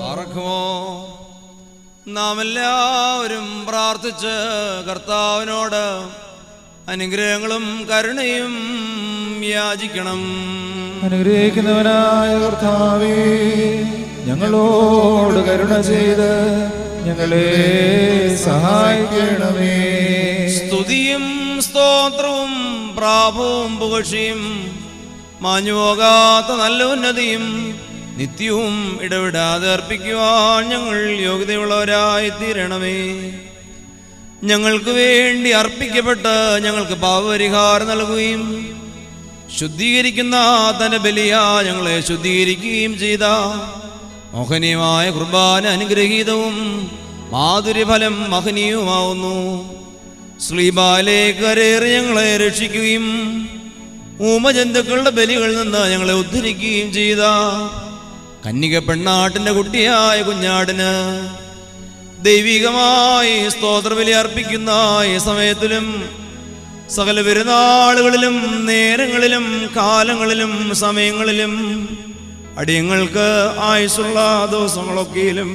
പാറക്കുമോ? നാം എല്ലാവരും പ്രാർത്ഥിച്ച് കർത്താവിനോട് അനുഗ്രഹങ്ങളും കരുണയും യാചിക്കണം. അനുഗ്രഹിക്കുന്നവനായ കർത്താവേ ഞങ്ങളോട് കരുണ ചെയ്ത് ഞങ്ങളെ സഹായിക്കണമേ. സ്തുതിയും സ്തോത്രവും പ്രാഭവും പുകഴ്ചയും മാഞ്ഞുപോകാത്ത നല്ല ഉന്നതിയും നിത്യവും ഇടവിടാതെ അർപ്പിക്കുവാൻ ഞങ്ങൾ യോഗ്യതയുള്ളവരായി തീരണമേ ഞങ്ങൾക്ക് വേണ്ടി അർപ്പിക്കപ്പെട്ട് ഞങ്ങൾക്ക് പാപപരിഹാരം നൽകുകയും ശുദ്ധീകരിക്കുന്ന തന്റെ ബലിയ ഞങ്ങളെ ശുദ്ധീകരിക്കുകയും ചെയ്ത മോഹനീയമായ കുർബാന അനുഗ്രഹീതവും മാധുര്യഫലം മഹനീയവുമാവുന്നു. സ്ലീബാലേക്ക് കരേറി ഞങ്ങളെ രക്ഷിക്കുകയും ഊമജന്തുക്കളുടെ ബലികളിൽ നിന്ന് ഞങ്ങളെ ഉദ്ധരിക്കുകയും ചെയ്ത കന്യക പെണ്ണാട്ടിന്റെ കുട്ടിയായ കുഞ്ഞാടിന് ദൈവികമായി സ്തോത്രബലി അർപ്പിക്കുന്ന ഈ സമയത്തിലും സകല പെരുന്നാളുകളിലും നേരങ്ങളിലും കാലങ്ങളിലും സമയങ്ങളിലും അടിയങ്ങൾക്ക് ആയുസുള്ള ദിവസങ്ങളൊക്കെയിലും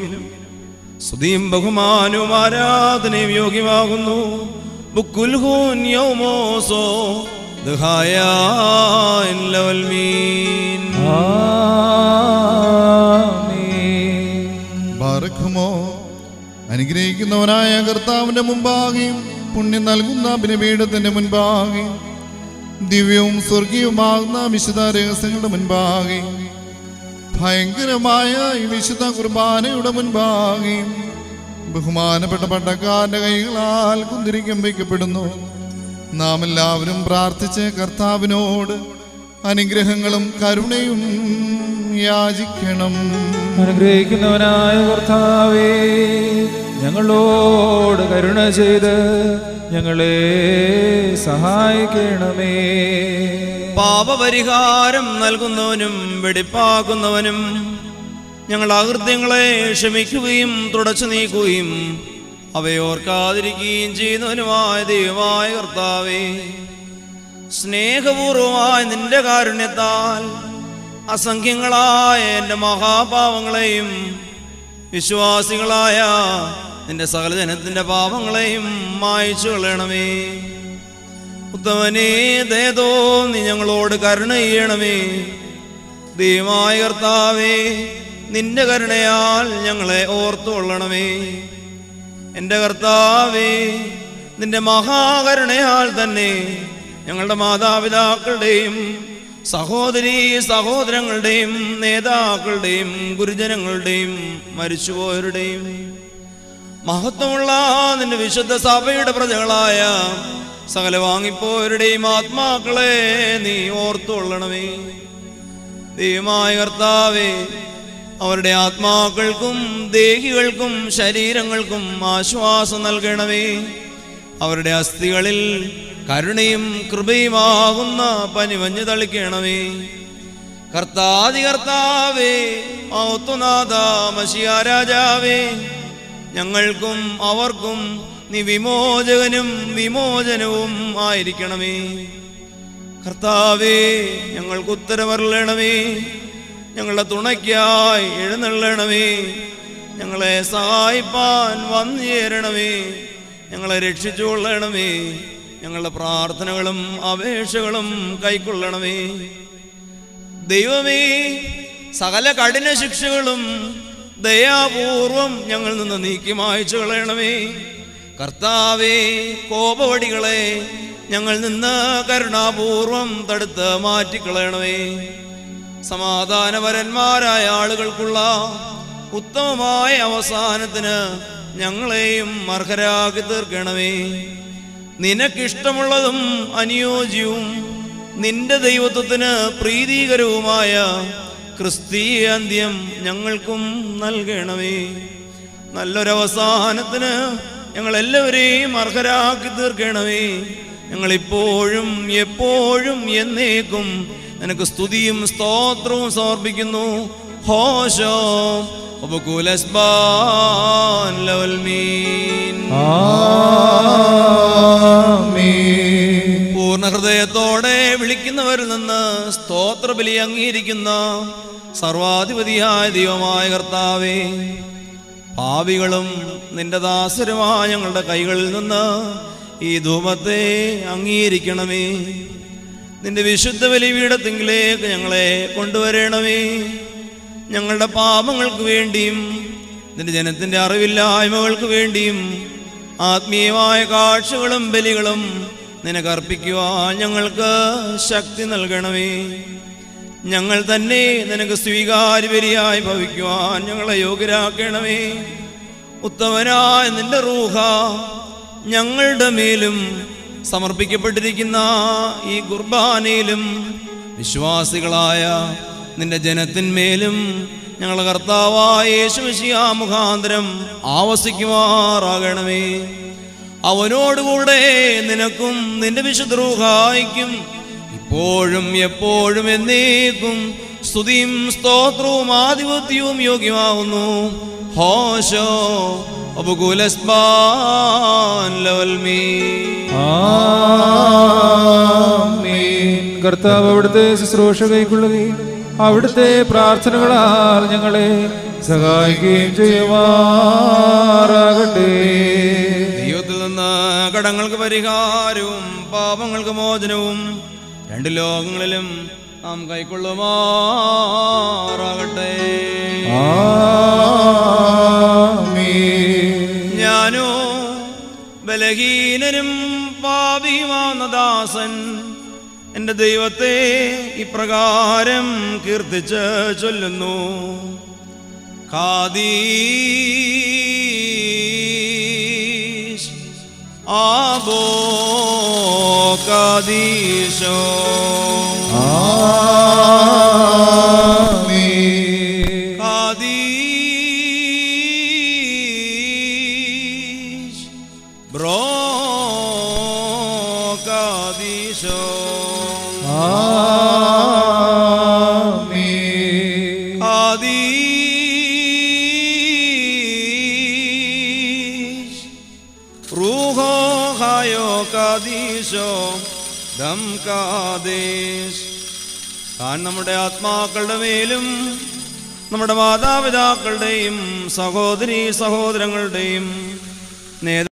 സ്തുതിയും ബഹുമാനവും ആരാധനയും യോഗ്യമാകുന്നു. ബുക്കുൽഹൂൻ യൗമോസോ ദഹായ ബാറക്കുമോ അനുഗ്രഹിക്കുന്നവനായ കർത്താവിന്റെ മുമ്പാകെയും പുണ്യം നൽകുന്ന ബലിപീഠത്തിന്റെ മുൻപാകെയും ദിവ്യവും സ്വർഗീയവുമാകുന്ന വിശുദ്ധ രഹസ്യങ്ങളുടെ മുൻപാകെ ഭയങ്കരമായ ഈ വിശുദ്ധ കുർബാനയുടെ മുൻപാകെ ബഹുമാനപ്പെട്ട പട്ടക്കാരന്റെ കൈകളാൽ കുന്തിരിക്കം വയ്ക്കപ്പെടുന്നു. നാം എല്ലാവരും പ്രാർത്ഥിച്ച് കർത്താവിനോട് അനുഗ്രഹങ്ങളും കരുണയും യാചിക്കണം. അനുഗ്രഹിക്കുന്നവനായ കർത്താവേ ഞങ്ങളോട് കരുണ ചെയ്ത് ഞങ്ങളെ സഹായിക്കണമേ. പാപപരിഹാരം നൽകുന്നവനും വെടിപ്പാക്കുന്നവനും ഞങ്ങൾ അകൃത്യങ്ങളെ ക്ഷമിക്കുകയും തുടച്ചു നീക്കുകയും അവയോർക്കാതിരിക്കുകയും ചെയ്യുന്നവനുമായ ദൈവമായ കർത്താവേ സ്നേഹപൂർവമായ നിന്റെ കാരുണ്യത്താൽ അസംഖ്യങ്ങളായ എന്റെ മഹാപാവങ്ങളെയും വിശ്വാസികളായ നിന്റെ സകല ജനത്തിന്റെ പാപങ്ങളെയും മായച്ചു കളയണമേ. ഉത്തമനേ ദേതോ നീ ഞങ്ങളോട് കരുണ ചെയ്യണമേ. ദൈവമായ കർത്താവേ നിന്റെ കരുണയാൽ ഞങ്ങളെ ഓർത്തുകൊള്ളണമേ എന്റെ കർത്താവേ നിന്റെ മഹാകരുണയാൽ തന്നെ ഞങ്ങളുടെ മാതാപിതാക്കളുടെയും സഹോദരി സഹോദരങ്ങളുടെയും നേതാക്കളുടെയും ഗുരുജനങ്ങളുടെയും മരിച്ചുപോയവരുടെയും മഹത്വമുള്ള നിന്റെ വിശുദ്ധ സഭയുടെ പ്രജകളായ സകല വാങ്ങിപ്പോയവരുടെയും ആത്മാക്കളെ നീ ഓർത്തുകൊള്ളണമേ. ദൈവമായ കർത്താവേ അവരുടെ ആത്മാക്കൾക്കും ദേഹികൾക്കും ശരീരങ്ങൾക്കും ആശ്വാസം നൽകണമേ. അവരുടെ അസ്ഥികളിൽ കരുണയും കൃപയുമാകുന്ന പനിമഞ്ഞ് തളിക്കണമേ. കർത്താതി കർത്താവേ മൗത്തുനാഥ മഷിയ രാജാവേ ഞങ്ങൾക്കും അവർക്കും നീ വിമോചകനും വിമോചനവും ആയിരിക്കണമേ. കർത്താവേ ഞങ്ങൾക്ക് ഉത്തരവരളണമേ ഞങ്ങളുടെ തുണയ്ക്കായി എഴുന്നള്ളണമേ. ഞങ്ങളെ സഹായിപ്പാൻ വന്നു ചേരണമേ ഞങ്ങളെ രക്ഷിച്ചുകൊള്ളണമേ. ഞങ്ങളുടെ പ്രാർത്ഥനകളും അപേക്ഷകളും കൈക്കൊള്ളണമേ. ദൈവമേ സകല കഠിന ശിക്ഷകളും ദയാപൂർവം ഞങ്ങൾ നിന്ന് നീക്കി മായച്ചു കളയണമേ. കർത്താവേ കോപവടികളെ ഞങ്ങൾ നിന്ന് കരുണാപൂർവം തടുത്ത് മാറ്റിക്കളയണമേ. സമാധാനപരന്മാരായ ആളുകൾക്കുള്ള ഉത്തമമായ അവസാനത്തിന് ഞങ്ങളെയും അർഹരാക്കി തീർക്കണമേ. നിനക്കിഷ്ടമുള്ളതും അനുയോജ്യവും നിന്റെ ദൈവത്വത്തിന് പ്രീതികരവുമായ ക്രിസ്തീയ അന്ത്യം ഞങ്ങൾക്കും നൽകണമേ. നല്ലൊരവസാനത്തിന് ഞങ്ങളെല്ലാവരെയും അർഹരാക്കി തീർക്കണമേ. ഞങ്ങളിപ്പോഴും എപ്പോഴും എന്നേക്കും നിനക്ക് സ്തുതിയും സ്തോത്രവും സമർപ്പിക്കുന്നു. ഹോശോ ഉപകൂലസ്ബാൻ ലവൽ മീൻ ആമേൻ. പൂർണ ഹൃദയത്തോടെ വിളിക്കുന്നവരിൽ നിന്ന് സ്തോത്രബലി അംഗീകരിക്കുന്ന സർവാധിപതിയായ ദൈവമായ കർത്താവേ പാവികളും നിന്റെ ദാസരുമായ ഞങ്ങളുടെ കൈകളിൽ നിന്ന് ഈ ധൂമത്തെ അംഗീകരിക്കണമേ. നിന്റെ വിശുദ്ധ ബലിപീഠത്തിങ്കിലേക്ക് ഞങ്ങളെ കൊണ്ടുവരണമേ. ഞങ്ങളുടെ പാപങ്ങൾക്ക് വേണ്ടിയും നിന്റെ ജനത്തിന്റെ അറിവില്ലായ്മകൾക്ക് വേണ്ടിയും ആത്മീയമായ കാഴ്ചകളും ബലികളും നിനക്ക് അർപ്പിക്കുവാൻ ഞങ്ങൾക്ക് ശക്തി നൽകണമേ. ഞങ്ങൾ തന്നെ നിനക്ക് സ്വീകാര്യപരിയായി ഭവിക്കുവാൻ ഞങ്ങളെ യോഗ്യരാക്കണമേ. ഉത്തമനായ നിന്റെ റൂഹ ഞങ്ങളുടെ മേലും സമർപ്പിക്കപ്പെട്ടിരിക്കുന്ന ഈ കുർബാനയിലും വിശ്വാസികളായ നിന്റെ ജനത്തിന്മേലും ഞങ്ങൾ കർത്താവായ യേശുശിയാ മുഖാന്തരം ആവസിക്കുമാറാകണമേ. അവനോടുകൂടെ നിനക്കും നിന്റെ വിശുദ്രൂഹായിക്കും ഇപ്പോഴും എപ്പോഴും എന്നേക്കും സ്തുതിയും സ്തോത്രവും ആധിപത്യവും യോഗ്യമാവുന്നു. ഹോശോ. കർത്താവ് അവിടുത്തെ ശുശ്രൂഷ കൈക്കൊള്ളുകയും അവിടുത്തെ പ്രാർത്ഥനകളാൽ ഞങ്ങളെ സഹായിക്കുകയും നിന്ന് കടങ്ങൾക്ക് പരിഹാരവും പാപങ്ങൾക്ക് മോചനവും രണ്ട് ലോകങ്ങളിലും നാം കൈക്കൊള്ളുമാറാകട്ടെ. ഞാനോ ബലഹീനനും പാപിയുമാവുന്ന ദാസൻ എന്റെ ദൈവത്തെ ഇപ്രകാരം കീർത്തിച്ച് ചൊല്ലുന്നു ഖാദീഷ് ആബോ കാദീശോ ബ്രോ കാദീശോ. കാദേശ് താൻ നമ്മുടെ ആത്മാക്കളുടെ മേലും നമ്മുടെ മാതാപിതാക്കളുടെയും സഹോദരി സഹോദരങ്ങളുടെയും നേത